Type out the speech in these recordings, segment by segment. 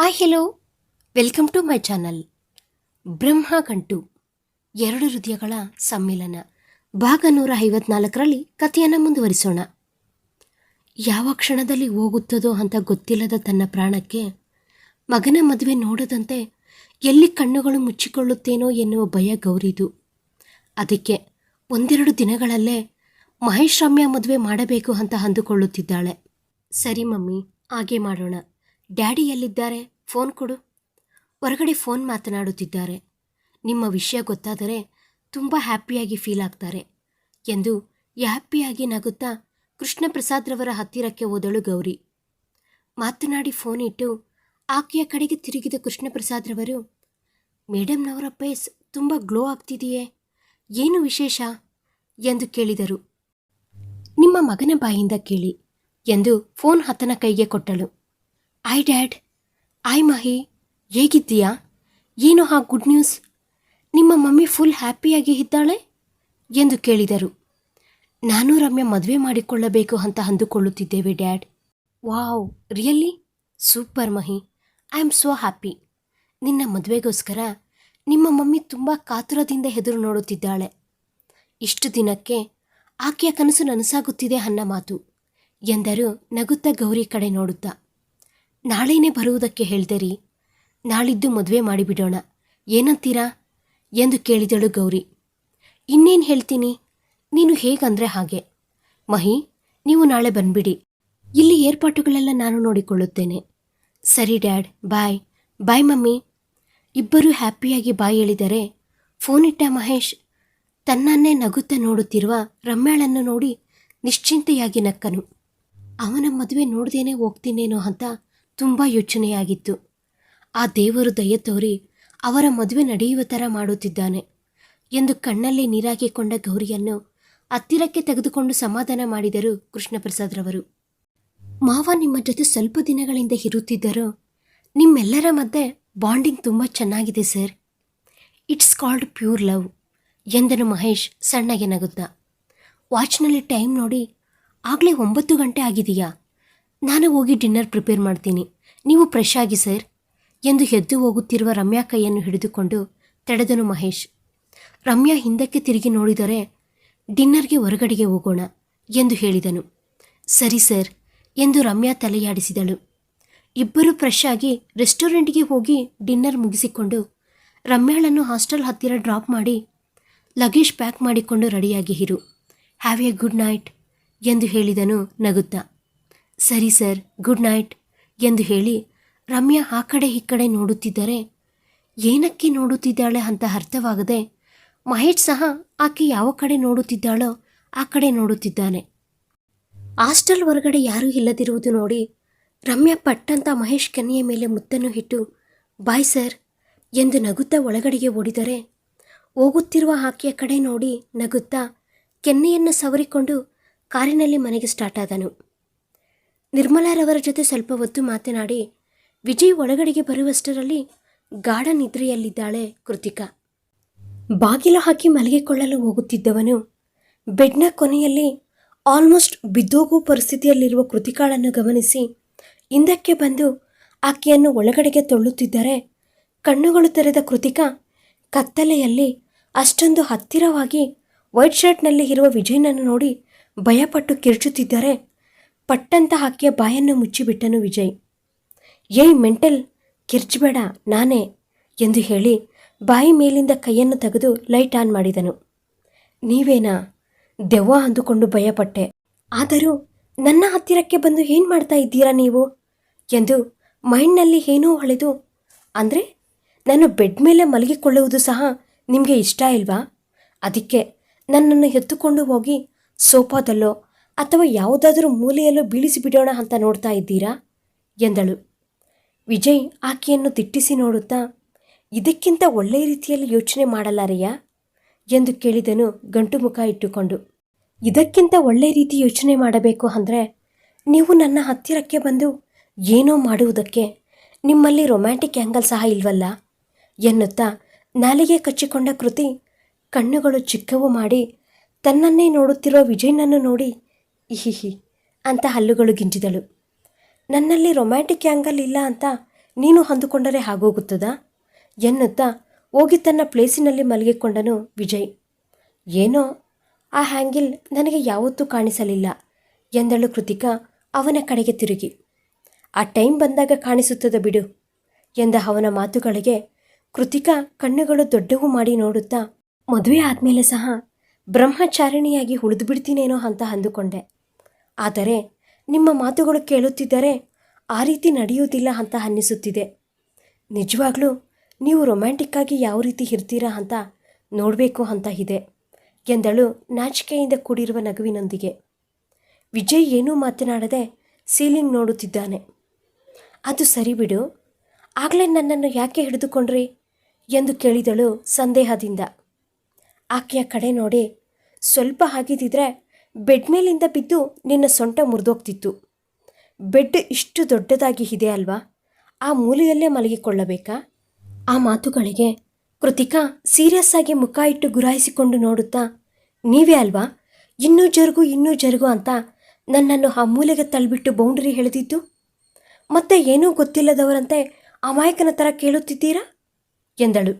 Hi hello welcome to my channel Brahma Gantu ಎರಡು ಹೃದಯಗಳ ಸಮ್ಮಿಲನ. ಭಾಗ ನೂರ ಐವತ್ನಾಲ್ಕರಲ್ಲಿ ಕಥೆಯನ್ನು ಮುಂದುವರಿಸೋಣ. ಯಾವ ಕ್ಷಣದಲ್ಲಿ ಹೋಗುತ್ತದೋ ಅಂತ ಗೊತ್ತಿಲ್ಲದ ತನ್ನ ಪ್ರಾಣಕ್ಕೆ ಮಗನ ಮದುವೆ ನೋಡದಂತೆ ಎಲ್ಲಿ ಕಣ್ಣುಗಳು ಮುಚ್ಚಿಕೊಳ್ಳುತ್ತೇನೋ ಎನ್ನುವ ಭಯ ಗೌರಿದು. ಅದಕ್ಕೆ ಒಂದೆರಡು ದಿನಗಳಲ್ಲೇ ಮಹೇಶ್ ರಮ್ಯ ಮದುವೆ ಮಾಡಬೇಕು ಅಂತ ಅಂದುಕೊಳ್ಳುತ್ತಿದ್ದಾಳೆ. ಸರಿ ಮಮ್ಮಿ, ಹಾಗೆ ಮಾಡೋಣ. ಡ್ಯಾಡಿ ಎಲ್ಲಿದ್ದಾರೆ ಫೋನ್ ಕೊಡು. ಹೊರಗಡೆ ಫೋನ್ ಮಾತನಾಡುತ್ತಿದ್ದಾರೆ. ನಿಮ್ಮ ವಿಷಯ ಗೊತ್ತಾದರೆ ತುಂಬ ಹ್ಯಾಪಿಯಾಗಿ ಫೀಲ್ ಆಗ್ತಾರೆ ಎಂದು ಹ್ಯಾಪಿಯಾಗಿ ನಗುತ್ತಾ ಕೃಷ್ಣ ಪ್ರಸಾದ್ರವರ ಹತ್ತಿರಕ್ಕೆ ಓದಳು ಗೌರಿ. ಮಾತನಾಡಿ ಫೋನ್ ಇಟ್ಟು ಆಕೆಯ ಕಡೆಗೆ ತಿರುಗಿದ ಕೃಷ್ಣಪ್ರಸಾದ್ರವರು ಮೇಡಮ್ನವರ ಫೇಸ್ ತುಂಬ ಗ್ಲೋ ಆಗ್ತಿದೆಯೇ? ಏನು ವಿಶೇಷ? ಎಂದು ಕೇಳಿದರು. ನಿಮ್ಮ ಮಗನ ಬಾಯಿಂದ ಕೇಳಿ ಎಂದು ಫೋನ್ ಹತ್ತನ ಕೈಗೆ ಕೊಟ್ಟಳು. ಆಯ್ ಡ್ಯಾಡ್ ಐ ಮಹಿ ಹೇಗಿದ್ದೀಯಾ? ಏನು ಆ ಗುಡ್ ನ್ಯೂಸ್ ನಿಮ್ಮ ಮಮ್ಮಿ ಫುಲ್ ಹ್ಯಾಪಿಯಾಗಿ ಇದ್ದಾಳೆ? ಎಂದು ಕೇಳಿದರು. ನಾನು ರಮ್ಯ ಮದುವೆ ಮಾಡಿಕೊಳ್ಳಬೇಕು ಅಂತ ಅಂದುಕೊಳ್ಳುತ್ತಿದ್ದೇವೆ dad wow really super Mahi I am so happy ನಿನ್ನ ಮದುವೆಗೋಸ್ಕರ ನಿಮ್ಮ ಮಮ್ಮಿ ತುಂಬ ಕಾತುರದಿಂದ ಎದುರು ನೋಡುತ್ತಿದ್ದಾಳೆ. ಇಷ್ಟು ದಿನಕ್ಕೆ ಆಕೆಯ ಕನಸು ನನಸಾಗುತ್ತಿದೆ ಅನ್ನ ಮಾತು. ಎಂದರು ನಗುತ್ತಾ ಗೌರಿ ಕಡೆ ನೋಡುತ್ತಾ. ನಾಳೆನೇ ಬರುವುದಕ್ಕೆ ಹೇಳ್ದರಿ. ನಾಳಿದ್ದು ಮದುವೆ ಮಾಡಿಬಿಡೋಣ. ಏನಂತೀರಾ? ಎಂದು ಕೇಳಿದಳು ಗೌರಿ. ಇನ್ನೇನು ಹೇಳ್ತೀನಿ? ನೀನು ಹೇಗಂದ್ರೆ ಹಾಗೆ. ಮಹಿ, ನೀವು ನಾಳೆ ಬಂದ್ಬಿಡಿ. ಇಲ್ಲಿ ಏರ್ಪಾಟುಗಳೆಲ್ಲ ನಾನು ನೋಡಿಕೊಳ್ಳುತ್ತೇನೆ. ಸರಿ ಡ್ಯಾಡ್, ಬಾಯ್. Bye mummy. ಇಬ್ಬರೂ ಹ್ಯಾಪಿಯಾಗಿ ಬಾಯ್ ಹೇಳಿದರೆ ಫೋನ್ ಇಟ್ಟ ಮಹೇಶ್ ತನ್ನನ್ನೇ ನಗುತ್ತಾ ನೋಡುತ್ತಿರುವ ರಮ್ಯಾಳನ್ನು ನೋಡಿ ನಿಶ್ಚಿಂತೆಯಾಗಿ ನಕ್ಕನು. ಅವನ ಮದುವೆ ನೋಡ್ದೇನೆ ಹೋಗ್ತೀನೇನೋ ಅಂತ ತುಂಬ ಯೋಚನೆಯಾಗಿತ್ತು. ಆ ದೇವರು ದಯ ತೋರಿ ಅವರ ಮದುವೆ ನಡೆಯುವ ಥರ ಮಾಡುತ್ತಿದ್ದಾನೆ ಎಂದು ಕಣ್ಣಲ್ಲಿ ನೀರಾಕಿಕೊಂಡ ಗೌರಿಯನ್ನು ಹತ್ತಿರಕ್ಕೆ ತೆಗೆದುಕೊಂಡು ಸಮಾಧಾನ ಮಾಡಿದರು ಕೃಷ್ಣಪ್ರಸಾದ್ರವರು. ಮಾವ ನಿಮ್ಮ ಜೊತೆ ಸ್ವಲ್ಪ ದಿನಗಳಿಂದ ಇರುತ್ತಿದ್ದರು ನಿಮ್ಮೆಲ್ಲರ ಮಧ್ಯೆ ಬಾಂಡಿಂಗ್ ತುಂಬ ಚೆನ್ನಾಗಿದೆ sir. It's called pure love ಎಂದನು ಮಹೇಶ್ ಸಣ್ಣಗೆ ನಗುತ್ತಾ. ವಾಚ್ನಲ್ಲಿ ಟೈಮ್ ನೋಡಿ ಆಗಲೇ ಒಂಬತ್ತು ಗಂಟೆ ಆಗಿದೆಯಾ? ನಾನು ಹೋಗಿ ಡಿನ್ನರ್ ಪ್ರಿಪೇರ್ ಮಾಡ್ತೀನಿ. ನೀವು ಫ್ರೆಶ್ ಆಗಿ, ಸರ್. ಎಂದು ಎದ್ದು ಹೋಗುತ್ತಿರುವ ರಮ್ಯಾ ಕೈಯನ್ನು ಹಿಡಿದುಕೊಂಡು ತಡೆದನು ಮಹೇಶ್. ರಮ್ಯಾ ಹಿಂದಕ್ಕೆ ತಿರುಗಿ ನೋಡಿದರೆ, ಡಿನ್ನರ್ಗೆ ಹೊರಗಡೆಗೆ ಹೋಗೋಣ ಎಂದು ಹೇಳಿದನು. ಸರಿ, ಸರ್ ಎಂದು ರಮ್ಯಾ ತಲೆಯಾಡಿಸಿದಳು. ಇಬ್ಬರು ಫ್ರೆಶ್ ಆಗಿ ರೆಸ್ಟೋರೆಂಟ್ಗೆ ಹೋಗಿ ಡಿನ್ನರ್ ಮುಗಿಸಿಕೊಂಡು ರಮ್ಯಾಳನ್ನು ಹಾಸ್ಟೆಲ್ ಹತ್ತಿರ ಡ್ರಾಪ್ ಮಾಡಿ ಲಗೇಜ್ ಪ್ಯಾಕ್ ಮಾಡಿಕೊಂಡು ರೆಡಿಯಾಗಿ ಇರು. ಹ್ಯಾವ್ ಎ ಗುಡ್ ನೈಟ್ ಎಂದು ಹೇಳಿದನು ನಗುತ್ತಾ. ಸರಿ ಸರ್, ಗುಡ್ ನೈಟ್ ಎಂದು ಹೇಳಿ ರಮ್ಯಾ ಆ ಕಡೆ ಈ ಕಡೆ ನೋಡುತ್ತಿದ್ದರೆ ಏನಕ್ಕೆ ನೋಡುತ್ತಿದ್ದಾಳೆ ಅಂತ ಅರ್ಥವಾಗದೆ ಮಹೇಶ್ ಸಹ ಆಕೆ ಯಾವ ಕಡೆ ನೋಡುತ್ತಿದ್ದಾಳೋ ಆ ಕಡೆ ನೋಡುತ್ತಿದ್ದಾನೆ. ಹಾಸ್ಟೆಲ್ ಹೊರಗಡೆ ಯಾರೂ ಇಲ್ಲದಿರುವುದು ನೋಡಿ ರಮ್ಯಾ ಪಟ್ಟಂತ ಮಹೇಶ್ ಕನ್ಯೆಯ ಮೇಲೆ ಮುತ್ತನ್ನು ಇಟ್ಟು, ಬಾಯ್ ಸರ್ ಎಂದು ನಗುತ್ತಾ ಒಳಗಡೆಗೆ ಓಡಿದರೆ ಹೋಗುತ್ತಿರುವ ಆಕೆಯ ಕಡೆ ನೋಡಿ ನಗುತ್ತಾ ಕೆನ್ನೆಯನ್ನು ಸವರಿಕೊಂಡು ಕಾರಿನಲ್ಲಿ ಮನೆಗೆ ಸ್ಟಾರ್ಟ್ ಆದನು. ನಿರ್ಮಲಾರವರ ಜೊತೆ ಸ್ವಲ್ಪ ಹೊತ್ತು ಮಾತನಾಡಿ, ವಿಜಯ್ ಒಳಗಡೆಗೆ ಬರುವಷ್ಟರಲ್ಲಿ ಗಾಢ ನಿದ್ರೆಯಲ್ಲಿದ್ದಾಳೆ ಕೃತಿಕಾ. ಬಾಗಿಲು ಹಾಕಿ ಮಲಗಿಕೊಳ್ಳಲು ಹೋಗುತ್ತಿದ್ದವನು, ಬೆಡ್ನ ಕೊನೆಯಲ್ಲಿ ಆಲ್ಮೋಸ್ಟ್ ಬಿದ್ದೋಗುವ ಪರಿಸ್ಥಿತಿಯಲ್ಲಿರುವ ಕೃತಿಕಾಳನ್ನು ಗಮನಿಸಿ, ಹಿಂದಕ್ಕೆ ಬಂದು ಆಕೆಯನ್ನು ಒಳಗಡೆಗೆ ತಳ್ಳುತ್ತಿದ್ದರೆ ಕಣ್ಣುಗಳು ತೆರೆದ ಕೃತಿಕಾ ಕತ್ತಲೆಯಲ್ಲಿ ಅಷ್ಟೊಂದು ಹತ್ತಿರವಾಗಿ ವೈಟ್ ಶರ್ಟ್ನಲ್ಲಿ ಇರುವ ವಿಜಯನನ್ನು ನೋಡಿ ಭಯಪಟ್ಟು ಕಿರ್ಚುತ್ತಿದ್ದರೆ ಪಟ್ಟಂತ ಹಾಕಿಯ ಬಾಯನ್ನು ಮುಚ್ಚಿಬಿಟ್ಟನು ವಿಜಯ್. ಏಯ್ ಮೆಂಟಲ್, ಕಿರ್ಚಬೇಡ, ನಾನೇ, ಎಂದು ಹೇಳಿ ಬಾಯಿ ಮೇಲಿಂದ ಕೈಯನ್ನು ತೆಗೆದು ಲೈಟ್ ಆನ್ ಮಾಡಿದನು. ನೀವೇನಾ? ದೆವ್ವ ಅಂದುಕೊಂಡು ಭಯಪಟ್ಟೆ. ಆದರೂ ನನ್ನ ಹತ್ತಿರಕ್ಕೆ ಬಂದು ಏನು ಮಾಡ್ತಾ ಇದ್ದೀರಾ ನೀವು? ಎಂದು ಮೈಂಡ್ನಲ್ಲಿ ಏನೋ ಹೊಳೆದು, ಅಂದರೆ ನಾನು ಬೆಡ್ ಮೇಲೆ ಮಲಗಿಕೊಳ್ಳುವುದು ಸಹ ನಿಮಗೆ ಇಷ್ಟ ಇಲ್ವಾ? ಅದಕ್ಕೆ ನನ್ನನ್ನು ಎತ್ತುಕೊಂಡು ಹೋಗಿ ಸೋಫಾದಲ್ಲೋ ಅಥವಾ ಯಾವುದಾದರೂ ಮೂಲೆಯಲ್ಲೋ ಬೀಳಿಸಿಬಿಡೋಣ ಅಂತ ನೋಡ್ತಾ ಇದ್ದೀರಾ? ಎಂದಳು. ವಿಜಯ್ ಆಕೆಯನ್ನು ತಿಟ್ಟಿಸಿ ನೋಡುತ್ತಾ, ಇದಕ್ಕಿಂತ ಒಳ್ಳೆಯ ರೀತಿಯಲ್ಲಿ ಯೋಚನೆ ಮಾಡಲಾರೆಯಾ? ಎಂದು ಕೇಳಿದನು ಗಂಟು ಮುಖ ಇಟ್ಟುಕೊಂಡು. ಇದಕ್ಕಿಂತ ಒಳ್ಳೆಯ ರೀತಿ ಯೋಚನೆ ಮಾಡಬೇಕು ಅಂದರೆ ನೀವು ನನ್ನ ಹತ್ತಿರಕ್ಕೆ ಬಂದು ಏನೋ ಮಾಡುವುದಕ್ಕೆ ನಿಮ್ಮಲ್ಲಿ ರೊಮ್ಯಾಂಟಿಕ್ ಆ್ಯಂಗಲ್ ಸಹ ಇಲ್ವಲ್ಲ? ಎನ್ನುತ್ತಾ ನಾಲಿಗೆ ಕಚ್ಚಿಕೊಂಡ ಕೃತಿ ಕಣ್ಣುಗಳು ಚಿಕ್ಕವು ಮಾಡಿ ತನ್ನನ್ನೇ ನೋಡುತ್ತಿರುವ ವಿಜಯ್ನನ್ನು ನೋಡಿ ಇಹಿಹಿ, ಅಂತ ಹಲ್ಲುಗಳು ಗಿಂಜಿದಳು. ನನ್ನಲ್ಲಿ ರೊಮ್ಯಾಂಟಿಕ್ ಆ್ಯಂಗಲ್ ಇಲ್ಲ ಅಂತ ನೀನು ಹೊಂದಿಕೊಂಡರೆ ಹಾಗೋಗುತ್ತದಾ? ಎನ್ನುತ್ತಾ ಹೋಗಿ ತನ್ನ ಪ್ಲೇಸಿನಲ್ಲಿ ಮಲಗಿಕೊಂಡನು ವಿಜಯ್. ಏನೋ, ಆ ಹ್ಯಾಂಗಿಲ್ ನನಗೆ ಯಾವತ್ತೂ ಕಾಣಿಸಲಿಲ್ಲ, ಎಂದಳು ಕೃತಿಕಾ ಅವನ ಕಡೆಗೆ ತಿರುಗಿ. ಆ ಟೈಮ್ ಬಂದಾಗ ಕಾಣಿಸುತ್ತದೆ ಬಿಡು, ಎಂದ ಅವನ ಮಾತುಗಳಿಗೆ ಕೃತಿಕಾ ಕಣ್ಣುಗಳು ದೊಡ್ಡವು ಮಾಡಿ ನೋಡುತ್ತಾ, ಮದುವೆ ಆದಮೇಲೆ ಸಹ ಬ್ರಹ್ಮಚಾರಿಣಿಯಾಗಿ ಉಳಿದುಬಿಡ್ತೀನೇನೋ ಅಂತ ಅಂದುಕೊಂಡೆ. ಆದರೆ ನಿಮ್ಮ ಮಾತುಗಳು ಕೇಳುತ್ತಿದ್ದರೆ ಆ ರೀತಿ ನಡೆಯುವುದಿಲ್ಲ ಅಂತ ಅನ್ನಿಸುತ್ತಿದೆ. ನಿಜವಾಗ್ಲೂ ನೀವು ರೊಮ್ಯಾಂಟಿಕ್ಕಾಗಿ ಯಾವ ರೀತಿ ಇರ್ತೀರಾ ಅಂತ ನೋಡಬೇಕು ಅಂತ ಇದೆ, ಎಂದಳು ನಾಚಿಕೆಯಿಂದ ಕೂಡಿರುವ ನಗುವಿನೊಂದಿಗೆ. ವಿಜಯ್ ಏನೂ ಮಾತನಾಡದೆ ಸೀಲಿಂಗ್ ನೋಡುತ್ತಿದ್ದಾನೆ. ಅದು ಸರಿ ಬಿಡು, ಆಗಲೇ ನನ್ನನ್ನು ಯಾಕೆ ಹಿಡಿದುಕೊಂಡ್ರಿ? ಎಂದು ಕೇಳಿದಳು ಸಂದೇಹದಿಂದ. ಆಕೆಯ ಕಡೆ ನೋಡಿ ಸ್ವಲ್ಪ ಆಗಿದ್ದಿದ್ರೆ ಬೆಡ್ ಮೇಲಿಂದ ಬಿದ್ದು ನಿನ್ನ ಸೊಂಟ ಮುರಿದೋಗ್ತಿತ್ತು. ಬೆಡ್ ಇಷ್ಟು ದೊಡ್ಡದಾಗಿ ಇದೆ ಅಲ್ವಾ? ಆ ಮೂಲೆಯಲ್ಲೇ ಮಲಗಿಕೊಳ್ಳಬೇಕಾ? ಆ ಮಾತುಗಳಿಗೆ ಕೃತಿಕಾ ಸೀರಿಯಸ್ ಆಗಿ ಮುಖ ಇಟ್ಟು ಗುರಾಯಿಸಿಕೊಂಡು ನೋಡುತ್ತಾ, ನೀವೇ ಅಲ್ವಾ? ಇನ್ನೂ ಜರುಗು ಇನ್ನೂ ಜರುಗು ಅಂತ ನನ್ನನ್ನು ಆ ಮೂಲೆಗೆ ತಳ್ಳಿಬಿಟ್ಟು ಬೌಂಡ್ರಿ ಹೇಳಿದಿದ್ದು ಮತ್ತೆ ಏನೂ ಗೊತ್ತಿಲ್ಲದವರಂತೆ ಅಮಾಯಕನ ಥರ ಕೇಳುತ್ತಿದ್ದೀರಾ? ಎಂದಳು.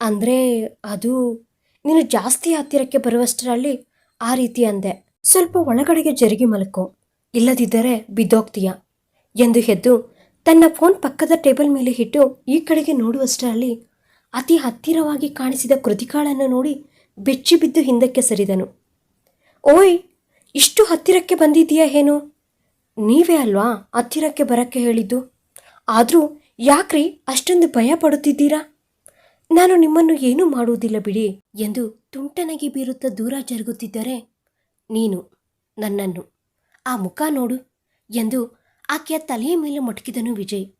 ಅಂದರೆ ಅದು ನೀನು ಜಾಸ್ತಿ ಹತ್ತಿರಕ್ಕೆ ಬರುವಷ್ಟರಲ್ಲಿ ಆ ರೀತಿ ಅಂದೆ. ಸ್ವಲ್ಪ ಒಳಗಡೆಗೆ ಜರುಗಿ ಮಲಕೋ. ಇಲ್ಲದಿದ್ದರೆ ಬಿದ್ದೋಗ್ತೀಯ. ಎಂದು ಎದ್ದು ತನ್ನ ಫೋನ್ ಪಕ್ಕದ ಟೇಬಲ್ ಮೇಲೆ ಇಟ್ಟು ಈ ಕಡೆಗೆ ನೋಡುವಷ್ಟರಲ್ಲಿ ಅತಿ ಹತ್ತಿರವಾಗಿ ಕಾಣಿಸಿದ ಕೃತಿಕಾಳನ್ನು ನೋಡಿ ಬೆಚ್ಚಿ ಬಿದ್ದು ಹಿಂದಕ್ಕೆ ಸರಿದನು. ಓಯ್, ಇಷ್ಟು ಹತ್ತಿರಕ್ಕೆ ಬಂದಿದ್ದೀಯಾ ಏನು ನೀವೇ ಅಲ್ವಾ ಹತ್ತಿರಕ್ಕೆ ಬರಕ್ಕೆ ಹೇಳಿದ್ದು? ಆದರೂ ಯಾಕ್ರಿ ಅಷ್ಟೊಂದು ಭಯ ಪಡುತ್ತಿದ್ದೀರಾ? ನಾನು ನಿಮ್ಮನ್ನು ಏನೂ ಮಾಡುವುದಿಲ್ಲ ಬಿಡಿ ಎಂದು ತುಂಟನಗೆ ಬೀರುತ್ತಾ ದೂರ ಜರುಗುತ್ತಿದ್ದರೆ. ನೀನು ನನ್ನನ್ನು ಆ ಮುಖ ನೋಡು ಎಂದು ಆಕೆಯ ತಲೆಯ ಮೇಲೆ ಮಟಕಿದನು ವಿಜಯ್.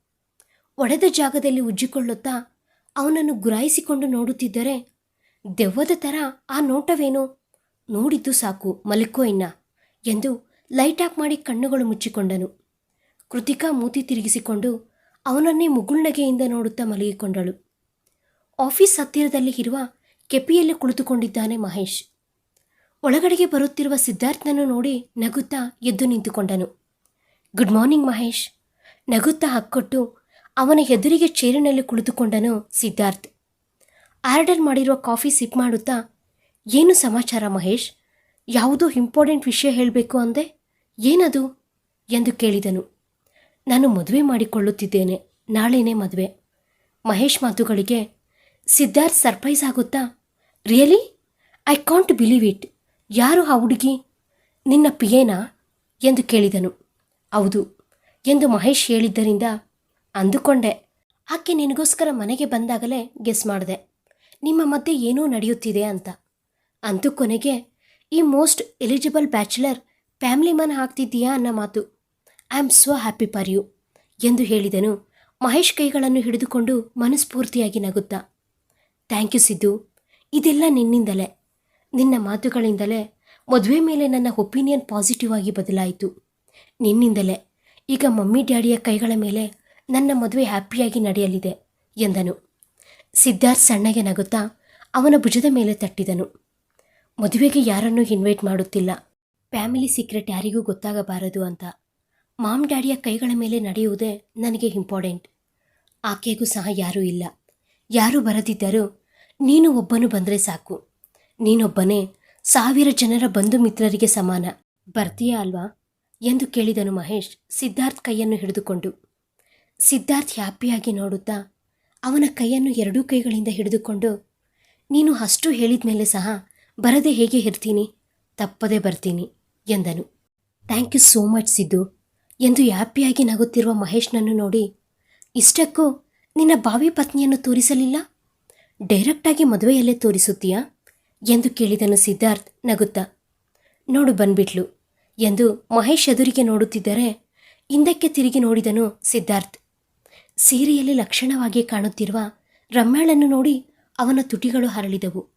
ಒಡೆದ ಜಾಗದಲ್ಲಿ ಉಜ್ಜಿಕೊಳ್ಳುತ್ತಾ ಅವನನ್ನು ಗುರಾಯಿಸಿಕೊಂಡು ನೋಡುತ್ತಿದ್ದರೆ, ದೆವ್ವದ ಥರ ಆ ನೋಟವೇನು? ನೋಡಿದ್ದು ಸಾಕು, ಮಲಿಕೋ ಇನ್ನ ಎಂದು ಲೈಟ್ ಆಫ್ ಮಾಡಿ ಕಣ್ಣುಗಳು ಮುಚ್ಚಿಕೊಂಡನು. ಕೃತಿಕಾ ಮೂತಿ ತಿರುಗಿಸಿಕೊಂಡು ಅವನನ್ನೇ ಮುಗುಳ್ನಗೆಯಿಂದ ನೋಡುತ್ತಾ ಮಲಗಿಕೊಂಡಳು. ಆಫೀಸ್ ಹತ್ತಿರದಲ್ಲಿ ಇರುವ ಕೆಪಿಯಲ್ಲಿ ಕುಳಿತುಕೊಂಡಿದ್ದಾನೆ ಮಹೇಶ್. ಒಳಗಡೆಗೆ ಬರುತ್ತಿರುವ ಸಿದ್ಧಾರ್ಥನನ್ನು ನೋಡಿ ನಗುತ್ತಾ ಎದ್ದು ನಿಂತುಕೊಂಡನು. ಗುಡ್ ಮಾರ್ನಿಂಗ್ ಮಹೇಶ್, ನಗುತ್ತಾ ಹಕ್ಕೊಟ್ಟು ಅವನ ಎದುರಿಗೆ ಚೇರಿನಲ್ಲಿ ಕುಳಿತುಕೊಂಡನು ಸಿದ್ಧಾರ್ಥ್. ಆರ್ಡರ್ ಮಾಡಿರುವ ಕಾಫಿ ಸಿಪ್ ಮಾಡುತ್ತಾ? ಏನು ಸಮಾಚಾರ ಮಹೇಶ್? ಯಾವುದೋ ಇಂಪಾರ್ಟೆಂಟ್ ವಿಷಯ ಹೇಳಬೇಕು ಅಂದೆ? ಏನದು? ಎಂದು ಕೇಳಿದನು. ನಾನು ಮದುವೆ ಮಾಡಿಕೊಳ್ಳುತ್ತಿದ್ದೇನೆ, ನಾಳೆನೇ ಮದುವೆ. ಮಹೇಶ್ ಮಾತುಗಳಿಗೆ ಸಿದ್ಧಾರ್ಥ್ ಸರ್ಪ್ರೈಸ್ ಆಗುತ್ತಾ? Really? I can't believe it. ಯಾರು ಆ ಹುಡುಗಿ? ನಿನ್ನ ಪಿಯೇನಾ? ಎಂದು ಕೇಳಿದನು. ಹೌದು, ಎಂದು ಮಹೇಶ್ ಹೇಳಿದ್ದರಿಂದ ಅಂದುಕೊಂಡೆ. ಆಕೆ ನಿನಗೋಸ್ಕರ ಮನೆಗೆ ಬಂದಾಗಲೇ ಗೆಸ್ ಮಾಡಿದೆ. ನಿಮ್ಮ ಮಧ್ಯೆ ಏನೂ ನಡೆಯುತ್ತಿದೆ ಅಂತ. ಅಂತೂ ಕೊನೆಗೆ, ಈ most eligible bachelor family man ಆಗ್ತಿದ್ದೀಯಾ ಅನ್ನೋ ಮಾತು. I am so happy for you, ಎಂದು ಹೇಳಿದನು. ಮಹೇಶ್ ಕೈಗಳನ್ನು ಹಿಡಿದುಕೊಂಡು ಮನಸ್ಫೂರ್ತಿಯಾಗಿ ನಗುತ್ತಾ. ಥ್ಯಾಂಕ್ ಯು ಸಿದ್ದು ಇದೆಲ್ಲ ನಿನ್ನಿಂದಲೇ. ನಿನ್ನ ಮಾತುಗಳಿಂದಲೇ ಮದುವೆ ಮೇಲೆ ನನ್ನ ಒಪಿನಿಯನ್ ಪಾಸಿಟಿವ್ ಆಗಿ ಬದಲಾಯಿತು. ನಿನ್ನಿಂದಲೇ. ಈಗ ಮಮ್ಮಿ, ಡ್ಯಾಡಿಯ ಕೈಗಳ ಮೇಲೆ ನನ್ನ ಮದುವೆ ಹ್ಯಾಪಿಯಾಗಿ ನಡೆಯಲಿದೆ ಎಂದನು. ಸಿದ್ಧಾರ್ಥ್ ಸಣ್ಣಗೆ ನಗುತ್ತಾ ಅವನ ಭುಜದ ಮೇಲೆ ತಟ್ಟಿದನು. ಮದುವೆಗೆ ಯಾರನ್ನೂ ಇನ್ವೈಟ್ ಮಾಡುತ್ತಿಲ್ಲ. ಫ್ಯಾಮಿಲಿ ಸೀಕ್ರೆಟ್ ಯಾರಿಗೂ ಗೊತ್ತಾಗಬಾರದು ಅಂತ. ಮಾಮ್, ಡ್ಯಾಡಿಯ ಕೈಗಳ ಮೇಲೆ ನಡೆಯುವುದೇ ನನಗೆ ಇಂಪಾರ್ಟೆಂಟ್ ಆಕೆಗೂ ಸಹ ಯಾರೂ ಇಲ್ಲ. ಯಾರೂ ಬರದಿದ್ದರೂ ನೀನು ಒಬ್ಬನು ಬಂದರೆ ಸಾಕು. ನೀನೊಬ್ಬನೇ ಸಾವಿರ ಜನರ ಬಂಧು ಮಿತ್ರರಿಗೆ ಸಮಾನ. ಬರ್ತೀಯಾ ಅಲ್ವಾ? ಎಂದು ಕೇಳಿದನು ಮಹೇಶ್ ಸಿದ್ಧಾರ್ಥ್ ಕೈಯನ್ನು ಹಿಡಿದುಕೊಂಡು. ಸಿದ್ಧಾರ್ಥ್ ಹ್ಯಾಪಿಯಾಗಿ ನೋಡುತ್ತಾ ಅವನ ಕೈಯನ್ನು ಎರಡೂ ಕೈಗಳಿಂದ ಹಿಡಿದುಕೊಂಡು, ನೀನು ಅಷ್ಟು ಹೇಳಿದ ಮೇಲೆ ಸಹ ಬರದೆ ಹೇಗೆ ಇರ್ತೀನಿ? ತಪ್ಪದೇ ಬರ್ತೀನಿ ಎಂದನು. Thank you so much Siddu ಎಂದು ಹ್ಯಾಪಿಯಾಗಿ ನಗುತ್ತಿರುವ ಮಹೇಶ್ನನ್ನು ನೋಡಿ ಇಷ್ಟಕ್ಕೂ ನಿನ್ನ ಬಾವಿ ಪತ್ನಿಯನ್ನು ತೋರಿಸಲಿಲ್ಲ? ಡೈರೆಕ್ಟಾಗಿ ಮದುವೆಯಲ್ಲೇ ತೋರಿಸುತ್ತೀಯಾ? ಎಂದು ಕೇಳಿದನು ಸಿದ್ಧಾರ್ಥ್ ನಗುತ್ತಾ. ನೋಡು ಬಂದ್ಬಿಟ್ಲು ಎಂದು ಮಹೇಶ್ ಎದುರಿಗೆ ನೋಡುತ್ತಿದ್ದರೆ ಹಿಂದಕ್ಕೆ ತಿರುಗಿ ನೋಡಿದನು ಸಿದ್ಧಾರ್ಥ್. ಸೀರೆಯಲ್ಲಿ ಲಕ್ಷಣವಾಗಿ ಕಾಣುತ್ತಿರುವ ರಮ್ಯಾಳನ್ನು ನೋಡಿ ಅವನ ತುಟಿಗಳು ಹರಳಿದವು.